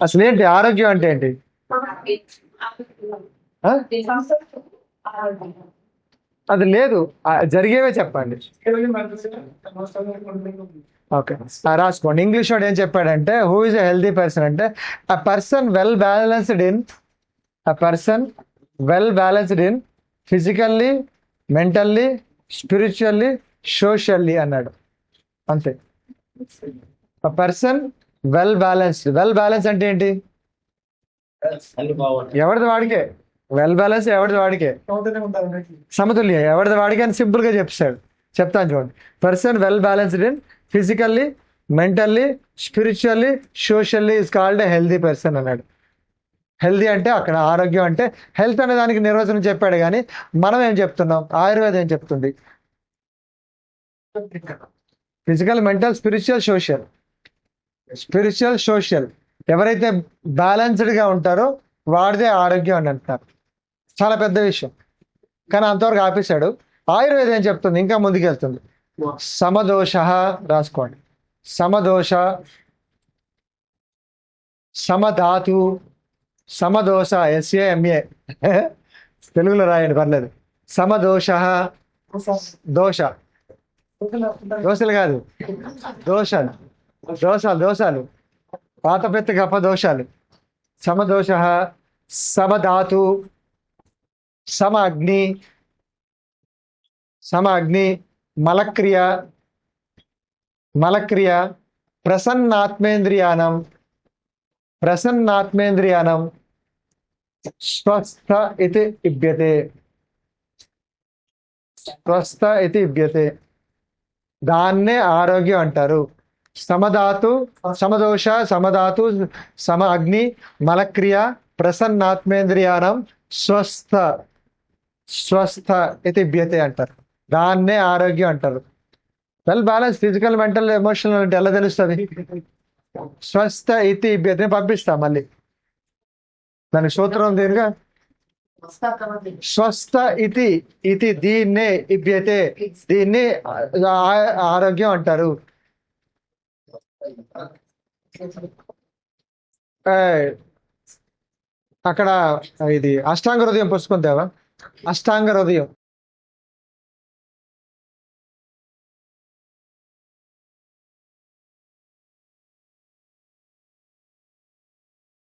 అసలు ఏంటి ఆరోగ్యం అంటే ఏంటి? అది లేదు. జరిగేవే చెప్పండి. ఓకే. రాసుకోండి. ఇంగ్లీష్ వాడు ఏం చెప్పాడంటే who is a healthy person అంటే a person well balanced in a person well balanced in physically mentally spiritually socially అన్నాడు. అంతే. A person well balanced well balance అంటే ఏంటి? ఎవరిది వాడికే? వెల్ బ్యాలెన్స్ ఎవరిది వాడికే? సమతుల్యం. ఎవరిది వాడికి అని సింపుల్గా చెప్తాడు చెప్తాను చూడండి. Person well balanced in physically mentally spiritually socially is called healthy person అన్నాడు. హెల్దీ అంటే అక్కడ ఆరోగ్యం అంటే హెల్త్ అనే దానికి నిర్వచనం చెప్పాడు కానీ మనం ఏం చెప్తున్నాం? ఆయుర్వేదం ఏం చెప్తుంది? Physical mental spiritual social spiritual social ఎవరైతే బ్యాలెన్స్డ్గా ఉంటారో వాడిదే ఆరోగ్యం అని అంటున్నారు. చాలా పెద్ద విషయం. కానీ అంతవరకు ఆపేశాడు. ఆయుర్వేదం ఏం చెప్తుంది? ఇంకా ముందుకెళ్తుంది. సమదోష రాసుకోండి. సమదోష సమధాతు సమదోష ఎస్ఏ ఎంఏ తెలుగులో రాయండి పర్లేదు. సమదోష దోష. దోశలు కాదు. దోషాలు. దోషాలు దోషాలు. పాత పెద్ద గొప్ప దోషాలు. సమదోష సమధాతు సమ అగ్ని సమ అగ్ని మలక్రియ మలక్రియ ప్రసన్నాత్మేంద్రియానం ప్రసన్నాత్మేంద్రియానం స్వస్థ ఇది ఇభ్యతే. స్వస్థ ఇది ఇభ్యతే. దాన్నే ఆరోగ్యం అంటారు. సమధాతు సమదోష సమధాతు సమ అగ్ని మలక్రియ ప్రసన్నాత్మేంద్రియానం స్వస్థ స్వస్థ ఇది ఇభ్యతే అంటారు. దాన్నే ఆరోగ్యం అంటారు. Well balance physical mental emotional అంటే ఎలా తెలుస్తుంది? స్వస్థ ఇది ఇభ్యతే పంపిస్తా మళ్ళీ. దానికి సూత్రం దీనిగా? స్వస్థ ఇది ఇది దీన్నే ఇభ్యతే దీన్ని ఆరోగ్యం అంటారు. అక్కడ ఇది అష్టాంగ హృదయం పుస్తకం తేవా? అష్టాంగ హృదయం.